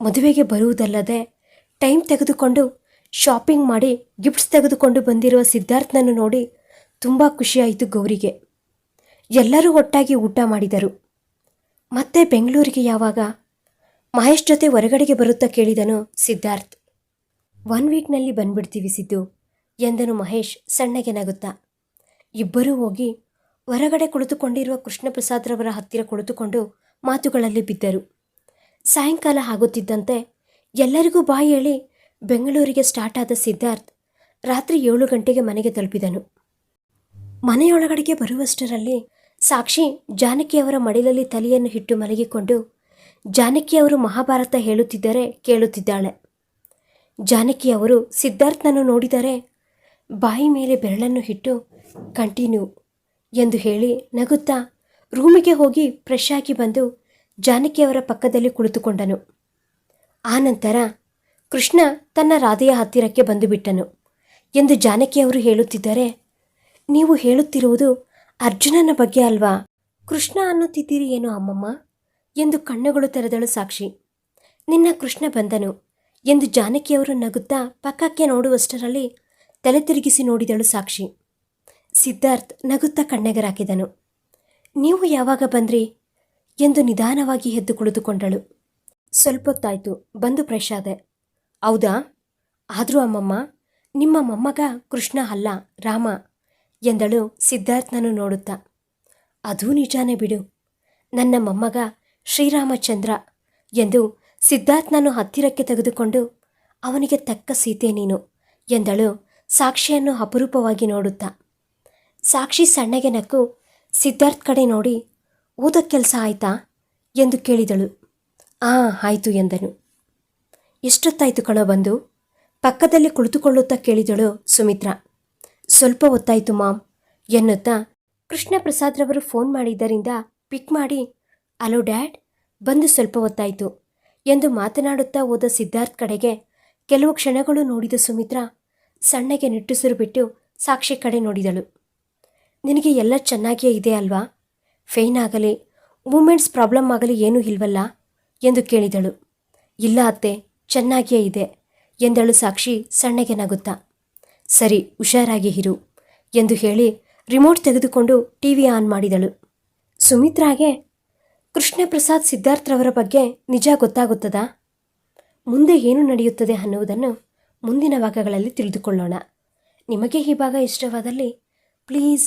ಮದುವೆಗೆ ಬರುವುದಲ್ಲದೆ ಟೈಮ್ ತೆಗೆದುಕೊಂಡು ಶಾಪಿಂಗ್ ಮಾಡಿ ಗಿಫ್ಟ್ಸ್ ತೆಗೆದುಕೊಂಡು ಬಂದಿರುವ ಸಿದ್ಧಾರ್ಥನನ್ನು ನೋಡಿ ತುಂಬ ಖುಷಿಯಾಯಿತು ಗೌರಿಗೆ. ಎಲ್ಲರೂ ಒಟ್ಟಾಗಿ ಊಟ ಮಾಡಿದರು. ಮತ್ತೆ ಬೆಂಗಳೂರಿಗೆ ಯಾವಾಗ? ಮಹೇಶ್ ಜೊತೆ ಹೊರಗಡೆಗೆ ಬರುತ್ತಾ ಕೇಳಿದನು ಸಿದ್ಧಾರ್ಥ್. ಒನ್ ವೀಕ್ನಲ್ಲಿ ಬಂದ್ಬಿಡ್ತೀವಿ ಸಿದ್ದು ಎಂದನು ಮಹೇಶ್ ಸಣ್ಣಗೆ ನಗುತ್ತಾ. ಇಬ್ಬರೂ ಹೋಗಿ ಹೊರಗಡೆ ಕುಳಿತುಕೊಂಡಿರುವ ಕೃಷ್ಣಪ್ರಸಾದ್ರವರ ಹತ್ತಿರ ಕುಳಿತುಕೊಂಡು ಮಾತುಗಳಲ್ಲಿ ಬಿದ್ದರು. ಸಾಯಂಕಾಲ ಆಗುತ್ತಿದ್ದಂತೆ ಎಲ್ಲರಿಗೂ ಬಾಯಿ ಹೇಳಿ ಬೆಂಗಳೂರಿಗೆ ಸ್ಟಾರ್ಟ್ ಆದ ಸಿದ್ಧಾರ್ಥ್ ರಾತ್ರಿ ಏಳು ಗಂಟೆಗೆ ಮನೆಗೆ ತಲುಪಿದನು. ಮನೆಯೊಳಗಡೆಗೆ ಬರುವಷ್ಟರಲ್ಲಿ ಸಾಕ್ಷಿ ಜಾನಕಿಯವರ ಮಡಿಲಲ್ಲಿ ತಲೆಯನ್ನು ಇಟ್ಟು ಮಲಗಿಕೊಂಡು ಜಾನಕಿಯವರು ಮಹಾಭಾರತ ಹೇಳುತ್ತಿದ್ದರೆ ಕೇಳುತ್ತಿದ್ದಾಳೆ. ಜಾನಕಿಯವರು ಸಿದ್ಧಾರ್ಥನನ್ನು ನೋಡಿದರೆ ಬಾಯಿ ಮೇಲೆ ಬೆರಳನ್ನು ಇಟ್ಟು ಕಂಟಿನ್ಯೂ ಎಂದು ಹೇಳಿ ನಗುತ್ತಾ ರೂಮಿಗೆ ಹೋಗಿ ಫ್ರೆಶ್ ಆಗಿ ಬಂದು ಜಾನಕಿಯವರ ಪಕ್ಕದಲ್ಲಿ ಕುಳಿತುಕೊಂಡನು. ಆನಂತರ ಕೃಷ್ಣ ತನ್ನ ರಾಧೆಯ ಹತ್ತಿರಕ್ಕೆ ಬಂದುಬಿಟ್ಟನು ಎಂದು ಜಾನಕಿಯವರು ಹೇಳುತ್ತಿದ್ದರೆ, ನೀವು ಹೇಳುತ್ತಿರುವುದು ಅರ್ಜುನನ ಬಗ್ಗೆ ಅಲ್ವಾ? ಕೃಷ್ಣ ಅನ್ನುತ್ತಿದ್ದೀರಿ ಏನು ಅಮ್ಮಮ್ಮ? ಎಂದು ಕಣ್ಣುಗಳು ತೆರೆದಳು ಸಾಕ್ಷಿ. ನಿನ್ನ ಕೃಷ್ಣ ಬಂದನು ಎಂದು ಜಾನಕಿಯವರು ನಗುತ್ತಾ ಪಕ್ಕಕ್ಕೆ ನೋಡುವಷ್ಟರಲ್ಲಿ ತಲೆ ತಿರುಗಿಸಿ ನೋಡಿದಳು ಸಾಕ್ಷಿ. ಸಿದ್ಧಾರ್ಥ್ ನಗುತ್ತಾ ಕಣ್ಣೆಗರಾಕಿದನು. ನೀವು ಯಾವಾಗ ಬಂದ್ರಿ? ಎಂದು ನಿಧಾನವಾಗಿ ಎದ್ದು ಕುಳಿತುಕೊಂಡಳು. ಸ್ವಲ್ಪೊತ್ತಾಯ್ತು, ಬಂದು ಪ್ರಶಾದೆ ಹೌದಾ? ಆದರೂ ಅಮ್ಮಮ್ಮ, ನಿಮ್ಮ ಮೊಮ್ಮಗ ಕೃಷ್ಣ ಅಲ್ಲ, ರಾಮ, ಎಂದಳು ಸಿದ್ಧಾರ್ಥನನ್ನು ನೋಡುತ್ತಾ. ಅದೂ ನಿಜಾನೇ ಬಿಡು. ನನ್ನ ಮೊಮ್ಮಗ ಶ್ರೀರಾಮಚಂದ್ರ ಎಂದು ಸಿದ್ಧಾರ್ಥನನ್ನು ಹತ್ತಿರಕ್ಕೆ ತೆಗೆದುಕೊಂಡು, ಅವನಿಗೆ ತಕ್ಕ ಸೀತೆ ನೀನು, ಎಂದಳು ಸಾಕ್ಷಿಯನ್ನು ಅಪರೂಪವಾಗಿ ನೋಡುತ್ತಾ. ಸಾಕ್ಷಿ ಸಣ್ಣಗೆ ನಕ್ಕು, ಸಿದ್ಧಾರ್ಥ್ ಕಡೆ ನೋಡಿ ಓದೋ ಕೆಲಸ ಆಯ್ತಾ? ಎಂದು ಕೇಳಿದಳು. ಆ, ಆಯಿತು, ಎಂದನು. ಎಷ್ಟೊತ್ತಾಯಿತು ಕಣೋ ಬಂದು? ಪಕ್ಕದಲ್ಲಿ ಕುಳಿತುಕೊಳ್ಳುತ್ತಾ ಕೇಳಿದಳು ಸುಮಿತ್ರಾ. ಸ್ವಲ್ಪ ಹೊತ್ತಾಯಿತು ಮಾಮ್, ಎನ್ನುತ್ತಾ ಕೃಷ್ಣ ಪ್ರಸಾದ್ರವರು ಫೋನ್ ಮಾಡಿದ್ದರಿಂದ ಪಿಕ್ ಮಾಡಿ, ಅಲೋ ಡ್ಯಾಡ್, ಬಂದು ಸ್ವಲ್ಪ ಹೊತ್ತಾಯಿತು, ಎಂದು ಮಾತನಾಡುತ್ತಾ ಹೋದ ಸಿದ್ಧಾರ್ಥ್ ಕಡೆಗೆ ಕೆಲವು ಕ್ಷಣಗಳು ನೋಡಿದ ಸುಮಿತ್ರಾ ಸಣ್ಣಗೆ ನಿಟ್ಟುಸಿರು ಬಿಟ್ಟು ಸಾಕ್ಷಿ ಕಡೆ ನೋಡಿದಳು. ನಿನಗೆ ಎಲ್ಲ ಚೆನ್ನಾಗಿಯೇ ಇದೆ ಅಲ್ವಾ? ಫೇನ್ ಆಗಲಿ ಮೂಮೆಂಟ್ಸ್ ಪ್ರಾಬ್ಲಮ್ ಆಗಲಿ ಏನೂ ಇಲ್ವಲ್ಲ? ಎಂದು ಕೇಳಿದಳು. ಇಲ್ಲ ಅತ್ತೆ, ಚೆನ್ನಾಗಿಯೇ ಇದೆ ಎಂದಳು ಸಾಕ್ಷಿ ಸಣ್ಣಗೆ ನಗುತ್ತಾ ಸರಿ, ಹುಷಾರಾಗಿ ಇರು ಎಂದು ಹೇಳಿ ರಿಮೋಟ್ ತೆಗೆದುಕೊಂಡು ಟಿ ವಿ ಆನ್ ಮಾಡಿದಳು. ಸುಮಿತ್ರಾಗೆ ಕೃಷ್ಣ ಪ್ರಸಾದ್ ಸಿದ್ಧಾರ್ಥ್ರವರ ಬಗ್ಗೆ ನಿಜ ಗೊತ್ತಾಗುತ್ತದಾ? ಮುಂದೆ ಏನು ನಡೆಯುತ್ತದೆ ಅನ್ನುವುದನ್ನು ಮುಂದಿನ ಭಾಗಗಳಲ್ಲಿ ತಿಳಿದುಕೊಳ್ಳೋಣ. ನಿಮಗೆ ಈ ಭಾಗ ಇಷ್ಟವಾದಲ್ಲಿ please